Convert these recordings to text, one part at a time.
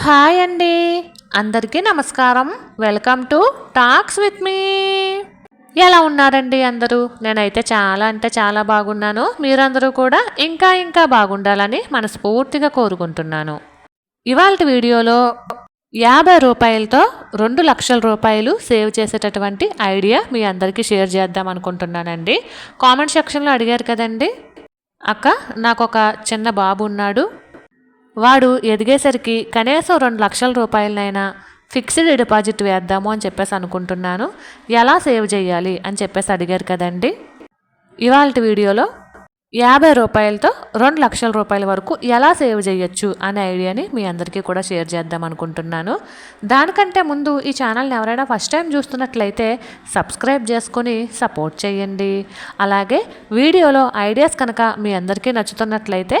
Hi అండి. అందరికీ నమస్కారం. Welcome to talks with me. ఎలా ఉన్నారండి అందరూ? నేనైతే చాలా అంటే చాలా బాగున్నాను. మీరందరూ కూడా ఇంకా ఇంకా బాగుండాలని మనస్ఫూర్తిగా కోరుకుంటున్నాను. ఇవాళ వీడియోలో యాభై రూపాయలతో రెండు లక్షల రూపాయలు సేవ్ చేసేటటువంటి ఐడియా మీ అందరికీ షేర్ చేద్దాం అనుకుంటున్నానండి. కామెంట్ సెక్షన్లో అడిగారు కదండి. అక్క నాకు ఒక చిన్న బాబు ఉన్నాడు. వాడు ఎదిగేసరికి కనీసం రెండు లక్షల రూపాయలనైనా ఫిక్స్డ్ డిపాజిట్ వేద్దాము అని చెప్పేసి అనుకుంటున్నాను. ఎలా సేవ్ చేయాలి అని చెప్పేసి అడిగారు కదండి. ఇవాళ వీడియోలో యాభై రూపాయలతో రెండు లక్షల రూపాయల వరకు ఎలా సేవ్ చేయొచ్చు అనే ఐడియాని మీ అందరికీ కూడా షేర్ చేద్దాం అనుకుంటున్నాను. దానికంటే ముందు ఈ ఛానల్ని ఎవరైనా ఫస్ట్ టైం చూస్తున్నట్లయితే సబ్స్క్రైబ్ చేసుకొని సపోర్ట్ చేయండి. అలాగే వీడియోలో ఐడియాస్ కనుక మీ అందరికీ నచ్చుతున్నట్లయితే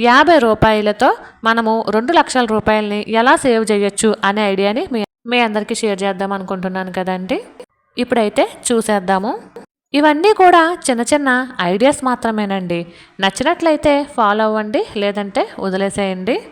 యాభై రూపాయలతో మనము రెండు లక్షల రూపాయలని ఎలా సేవ్ చేయొచ్చు అనే ఐడియాని మీ మీ అందరికీ షేర్ చేద్దాం అనుకుంటున్నాను కదండి. ఇప్పుడైతే చూసేద్దాము. ఇవన్నీ కూడా చిన్న చిన్న ఐడియాస్ మాత్రమేనండి. నచ్చినట్లయితే ఫాలో అవ్వండి లేదంటే వదిలేసేయండి.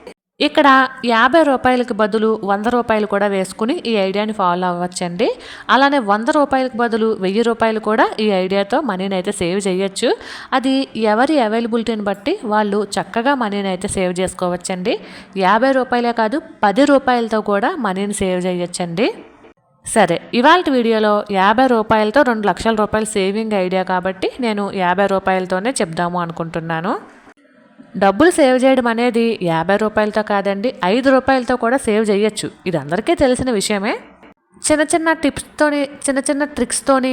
ఇక్కడ యాభై రూపాయలకి బదులు వంద రూపాయలు కూడా వేసుకుని ఈ ఐడియాని ఫాలో అవ్వచ్చండి. అలానే వంద రూపాయలకు బదులు వెయ్యి రూపాయలు కూడా ఈ ఐడియాతో మనీని అయితే సేవ్ చేయొచ్చు. అది ఎవరి అవైలబిలిటీని బట్టి వాళ్ళు చక్కగా మనీని అయితే సేవ్ చేసుకోవచ్చండి. యాభై రూపాయలే కాదు పది రూపాయలతో కూడా మనీని సేవ్ చేయొచ్చండి. సరే ఇవాళ వీడియోలో యాభై రూపాయలతో రెండు లక్షల రూపాయల సేవింగ్ ఐడియా కాబట్టి నేను యాభై రూపాయలతోనే చెప్దాము అనుకుంటున్నాను. డబ్బులు సేవ్ చేయడం అనేది యాభై రూపాయలతో కాదండి ఐదు రూపాయలతో కూడా సేవ్ చేయొచ్చు. ఇది అందరికీ తెలిసిన విషయమే. చిన్న చిన్న టిప్స్తోని చిన్న చిన్న ట్రిక్స్తోని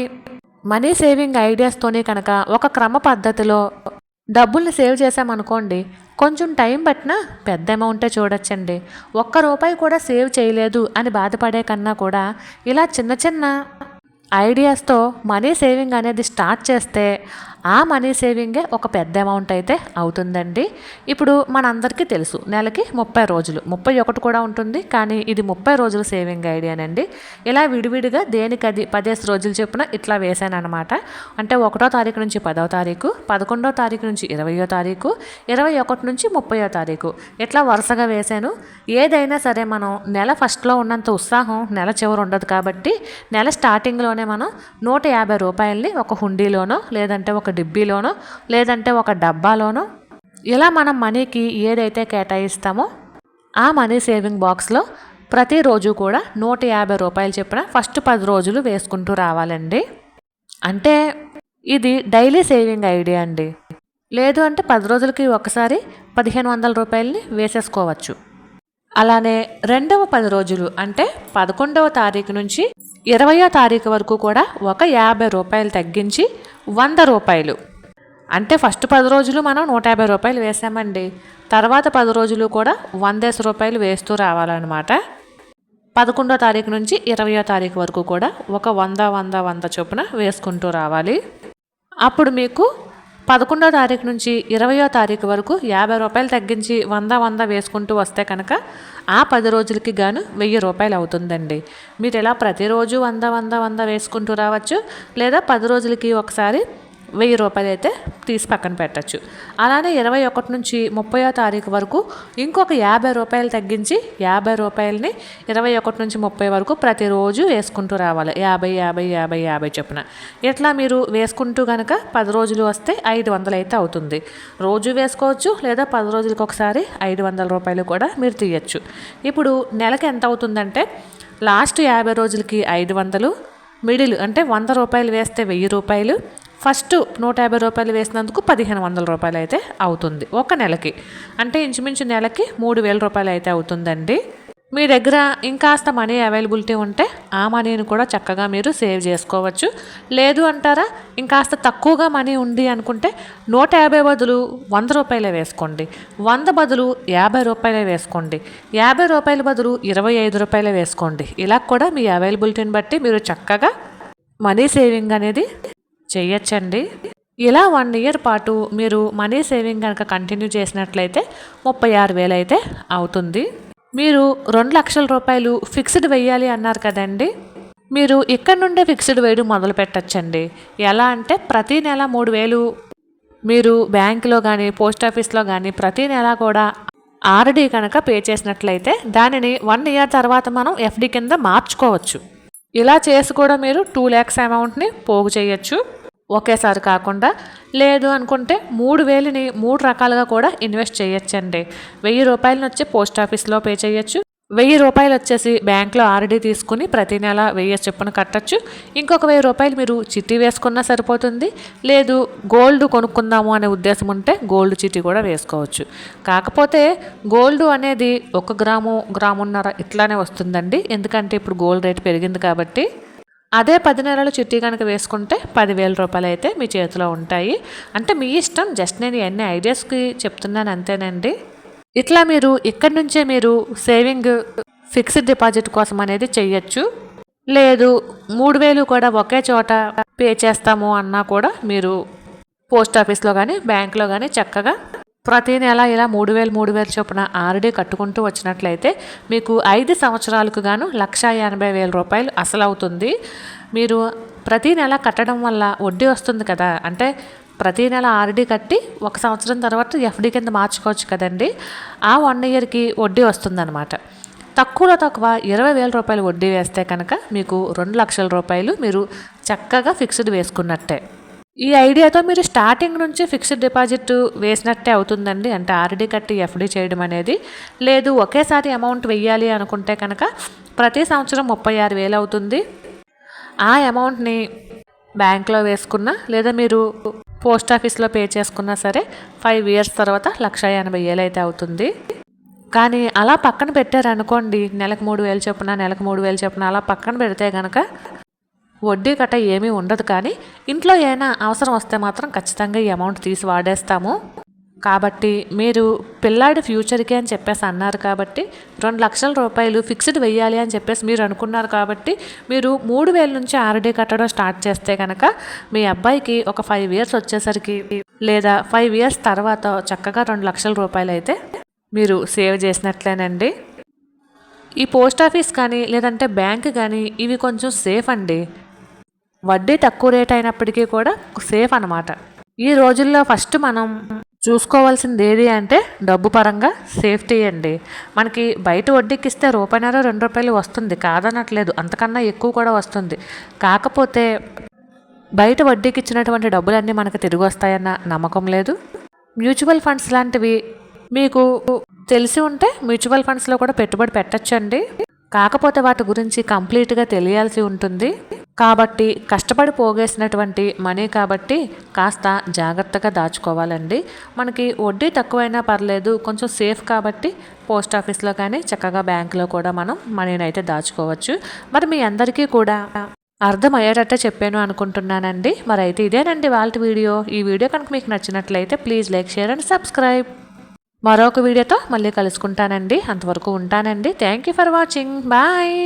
మనీ సేవింగ్ ఐడియాస్తోని కనుక ఒక క్రమ పద్ధతిలో డబ్బుల్ని సేవ్ చేసామనుకోండి కొంచెం టైం పట్టినా పెద్ద అమౌంటే చూడొచ్చండి. ఒక్క రూపాయి కూడా సేవ్ చేయలేదు అని బాధపడే కన్నా కూడా ఇలా చిన్న చిన్న ఐడియాస్తో మనీ సేవింగ్ అనేది స్టార్ట్ చేస్తే ఆ మనీ సేవింగే ఒక పెద్ద అమౌంట్ అయితే అవుతుందండి. ఇప్పుడు మనందరికీ తెలుసు నెలకి ముప్పై రోజులు ముప్పై ఒకటి కూడా ఉంటుంది కానీ ఇది ముప్పై రోజుల సేవింగ్ ఐడియానండి ఇలా విడివిడిగా దేనికి అది పదేసి రోజులు చొప్పున ఇట్లా వేసాను అనమాట అంటే ఒకటో తారీఖు నుంచి పదవ తారీఖు పదకొండో తారీఖు నుంచి ఇరవయో తారీఖు ఇరవై ఒకటి నుంచి ముప్పయో తారీఖు. ఇట్లా వరుసగా వేశాను ఏదైనా సరే మనం నెల ఫస్ట్లో ఉన్నంత ఉత్సాహం నెల చివరి ఉండదు కాబట్టి నెల స్టార్టింగ్లోనే మనం నూట యాభై రూపాయలని ఒక హుండీలోనో లేదంటే ఒక డిబ్బీలోనో లేదంటే ఒక డబ్బాలోనో ఇలా మనం మనీకి ఏదైతే కేటాయిస్తామో ఆ మనీ సేవింగ్ బాక్స్లో ప్రతిరోజు కూడా నూట యాభై రూపాయలు చెప్పిన ఫస్ట్ పది రోజులు వేసుకుంటూ రావాలండి. అంటే ఇది డైలీ సేవింగ్ ఐడియా అండి. లేదు అంటే పది రోజులకి ఒకసారి పదిహేను వందల రూపాయలని వేసేసుకోవచ్చు. అలానే రెండవ పది రోజులు అంటే పదకొండవ తారీఖు నుంచి ఇరవయో తారీఖు వరకు కూడా ఒక యాభై రూపాయలు తగ్గించి వంద రూపాయలు. అంటే ఫస్ట్ పది రోజులు మనం నూట యాభై రూపాయలు వేసామండి. తర్వాత పది రోజులు కూడా వందేసి రూపాయలు వేస్తూ రావాలన్నమాట. పదకొండో తారీఖు నుంచి ఇరవయో తారీఖు వరకు కూడా ఒక వంద వంద వంద చొప్పున వేసుకుంటూ రావాలి. అప్పుడు మీకు పదకొండో తారీఖు నుంచి ఇరవయో తారీఖు వరకు యాభై రూపాయలు తగ్గించి వంద వంద వేసుకుంటూ వస్తే కనుక ఆ పది రోజులకి గాను వెయ్యి రూపాయలు అవుతుందండి. మీరు ఇలా ప్రతిరోజు వంద వంద వంద వేసుకుంటూ రావచ్చు లేదా పది రోజులకి ఒకసారి వెయ్యి రూపాయలు అయితే తీసి పక్కన పెట్టచ్చు. అలానే ఇరవై ఒకటి నుంచి ముప్పయో తారీఖు వరకు ఇంకొక యాభై రూపాయలు తగ్గించి యాభై రూపాయలని ఇరవై ఒకటి నుంచి ముప్పై వరకు ప్రతిరోజు వేసుకుంటూ రావాలి. యాభై యాభై యాభై యాభై చొప్పున. ఇట్లా మీరు వేసుకుంటూ కనుక పది రోజులు వస్తే ఐదు వందలు అయితే అవుతుంది. రోజు వేసుకోవచ్చు లేదా పది రోజులకు ఒకసారి ఐదు వందల రూపాయలు కూడా మీరు తీయచ్చు. ఇప్పుడు నెలకి ఎంత అవుతుందంటే లాస్ట్ యాభై రోజులకి ఐదు వందలు మిడిల్ అంటే వంద రూపాయలు వేస్తే వెయ్యి రూపాయలు ఫస్ట్ నూట యాభై రూపాయలు వేసినందుకు పదిహేను వందల రూపాయలు అయితే అవుతుంది ఒక నెలకి. అంటే ఇంచుమించు నెలకి మూడు వేల రూపాయలు అయితే అవుతుందండి. మీ దగ్గర ఇంకాస్త మనీ అవైలబిలిటీ ఉంటే ఆ మనీని కూడా చక్కగా మీరు సేవ్ చేసుకోవచ్చు. లేదు అంటారా ఇంకాస్త తక్కువగా మనీ ఉంది అనుకుంటే నూట యాభై బదులు వంద రూపాయలే వేసుకోండి. వంద బదులు యాభై రూపాయలే వేసుకోండి. యాభై రూపాయల బదులు ఇరవై ఐదు రూపాయలే వేసుకోండి. ఇలా కూడా మీ అవైలబిలిటీని బట్టి మీరు చక్కగా మనీ సేవింగ్ అనేది చేయొచ్చండి. ఇలా వన్ ఇయర్ పాటు మీరు మనీ సేవింగ్ కనుక కంటిన్యూ చేసినట్లయితే ముప్పై ఆరు వేలు అయితే అవుతుంది. మీరు రెండు లక్షల రూపాయలు ఫిక్స్డ్ వెయ్యాలి అన్నారు కదండి. మీరు ఇక్కడ నుండే ఫిక్స్డ్ వేయడం మొదలు పెట్టచ్చండి. ఎలా అంటే ప్రతి నెల మూడు వేలు మీరు బ్యాంకులో కానీ పోస్ట్ ఆఫీస్లో కానీ ప్రతి నెల కూడా ఆర్డీ కనుక పే చేసినట్లయితే దానిని వన్ ఇయర్ తర్వాత మనం ఎఫ్డి కింద మార్చుకోవచ్చు. ఇలా చేసి కూడా మీరు టూ ల్యాక్స్ అమౌంట్ని పోగు చేయొచ్చు. ఒకేసారి కాకుండా లేదు అనుకుంటే మూడు వేలని మూడు రకాలుగా కూడా ఇన్వెస్ట్ చేయొచ్చండి. వెయ్యి రూపాయలను వచ్చి పోస్ట్ ఆఫీస్లో పే చేయొచ్చు. వెయ్యి రూపాయలు వచ్చేసి బ్యాంక్లో ఆర్డీ తీసుకుని ప్రతి నెల వెయ్యి చొప్పున కట్టచ్చు. ఇంకొక వెయ్యి రూపాయలు మీరు చిట్టి వేసుకున్నా సరిపోతుంది. లేదు గోల్డ్ కొనుక్కుందాము అనే ఉద్దేశం ఉంటే గోల్డ్ చిట్టి కూడా వేసుకోవచ్చు. కాకపోతే గోల్డ్ అనేది ఒక గ్రాము గ్రామున్నర ఇట్లానే వస్తుందండి. ఎందుకంటే ఇప్పుడు గోల్డ్ రేట్ పెరిగింది కాబట్టి అదే పది నెలలు చిట్టి కనుక వేసుకుంటే పదివేల రూపాయలు అయితే మీ చేతిలో ఉంటాయి. అంటే మీ ఇష్టం. జస్ట్ నేను ఎన్ని ఐడియాస్కి చెప్తున్నాను అంతేనండి. ఇట్లా మీరు ఇక్కడి నుంచే మీరు సేవింగ్ ఫిక్స్డ్ డిపాజిట్ కోసం అనేది చెయ్యొచ్చు. లేదు మూడు వేలు కూడా ఒకే చోట పే చేస్తాము అన్నా కూడా మీరు పోస్ట్ ఆఫీస్లో కానీ బ్యాంక్లో కానీ చక్కగా ప్రతి నెల ఇలా మూడు వేలు మూడు వేలు చొప్పున ఆర్డీ కట్టుకుంటూ వచ్చినట్లయితే మీకు ఐదు సంవత్సరాలకు గాను లక్ష ఎనభై వేల రూపాయలు అసలు అవుతుంది మీరు ప్రతి నెల కట్టడం వల్ల వడ్డీ వస్తుంది కదా. అంటే ప్రతి నెల ఆర్డీ కట్టి ఒక సంవత్సరం తర్వాత ఎఫ్డి కింద మార్చుకోవచ్చు కదండి. ఆ వన్ ఇయర్కి వడ్డీ వస్తుందన్నమాట. తక్కువలో తక్కువ ఇరవై వేల రూపాయలు వడ్డీ వేస్తే కనుక మీకు రెండు లక్షల రూపాయలు మీరు చక్కగా ఫిక్స్డ్ వేసుకున్నట్టే. ఈ ఐడియాతో మీరు స్టార్టింగ్ నుంచి ఫిక్స్డ్ డిపాజిట్ వేసినట్టే అవుతుందండి. అంటే ఆర్డీ కట్టి ఎఫ్డి చేయడం అనేది. లేదు ఒకేసారి అమౌంట్ వెయ్యాలి అనుకుంటే కనుక ప్రతి సంవత్సరం ముప్పై ఆరు వేలు అవుతుంది. ఆ అమౌంట్ని బ్యాంక్లో వేసుకున్నా లేదా మీరు పోస్ట్ ఆఫీస్లో పే చేసుకున్నా సరే ఫైవ్ ఇయర్స్ తర్వాత లక్ష ఎనభై వేలు అయితే అవుతుంది. కానీ అలా పక్కన పెట్టారనుకోండి నెలకు మూడు వేలు చొప్పున నెలకు మూడు వేలు చొప్పున అలా పక్కన పెడితే కనుక వడ్డీ కట్ట ఏమీ ఉండదు కానీ ఇంట్లో ఏమైనా అవసరం వస్తే మాత్రం ఖచ్చితంగా ఈ అమౌంట్ తీసి వాడేస్తాము. కాబట్టి మీరు పిల్లాడి ఫ్యూచర్కి అని చెప్పేసి అన్నారు కాబట్టి రెండు లక్షల రూపాయలు ఫిక్స్డ్ వెయ్యాలి అని చెప్పేసి మీరు అనుకున్నారు కాబట్టి మీరు మూడు వేల నుంచి ఆర్డీ కట్టడం స్టార్ట్ చేస్తే కనుక మీ అబ్బాయికి ఒక ఫైవ్ ఇయర్స్ వచ్చేసరికి లేదా ఫైవ్ ఇయర్స్ తర్వాత చక్కగా రెండు లక్షల రూపాయలు అయితే మీరు సేవ్ చేసినట్లేనండి. ఈ పోస్ట్ ఆఫీస్ కానీ లేదంటే బ్యాంక్ కానీ ఇవి కొంచెం సేఫ్ అండి. వడ్డీ తక్కువ రేట్ అయినప్పటికీ కూడా సేఫ్ అనమాట ఈ రోజుల్లో ఫస్ట్ మనం చూసుకోవాల్సింది ఏది అంటే డబ్బు పరంగా సేఫ్టీ అండి. మనకి బయట వడ్డీకి ఇస్తే రూపాయినర రెండు రూపాయలు వస్తుంది. కాదనట్లేదు. అంతకన్నా ఎక్కువ కూడా వస్తుంది. కాకపోతే బయట వడ్డీకి ఇచ్చినటువంటి డబ్బులన్నీ మనకు తిరిగి వస్తాయన్న నమ్మకం లేదు. మ్యూచువల్ ఫండ్స్ లాంటివి మీకు తెలిసి ఉంటే మ్యూచువల్ ఫండ్స్లో కూడా పెట్టుబడి పెట్టచ్చండి. కాకపోతే వాటి గురించి కంప్లీట్గా తెలియాల్సి ఉంటుంది. కాబట్టి కష్టపడి పోగేసినటువంటి మనీ కాబట్టి కాస్త జాగ్రత్తగా దాచుకోవాలండి. మనకి వడ్డీ తక్కువైనా పర్లేదు కొంచెం సేఫ్ కాబట్టి పోస్ట్ ఆఫీస్లో కానీ చక్కగా బ్యాంకులో కూడా మనం మనీని అయితే దాచుకోవచ్చు. మరి మీ అందరికీ కూడా అర్థమయ్యేటట్టే చెప్పాను అనుకుంటున్నానండి. మరి అయితే ఇదేనండి వాళ్ళ వీడియో. ఈ వీడియో కనుక మీకు నచ్చినట్లయితే please like share and subscribe. మరొక వీడియోతో మళ్ళీ కలుసుకుంటానండి. అంతవరకు ఉంటానండి. Thank you for watching bye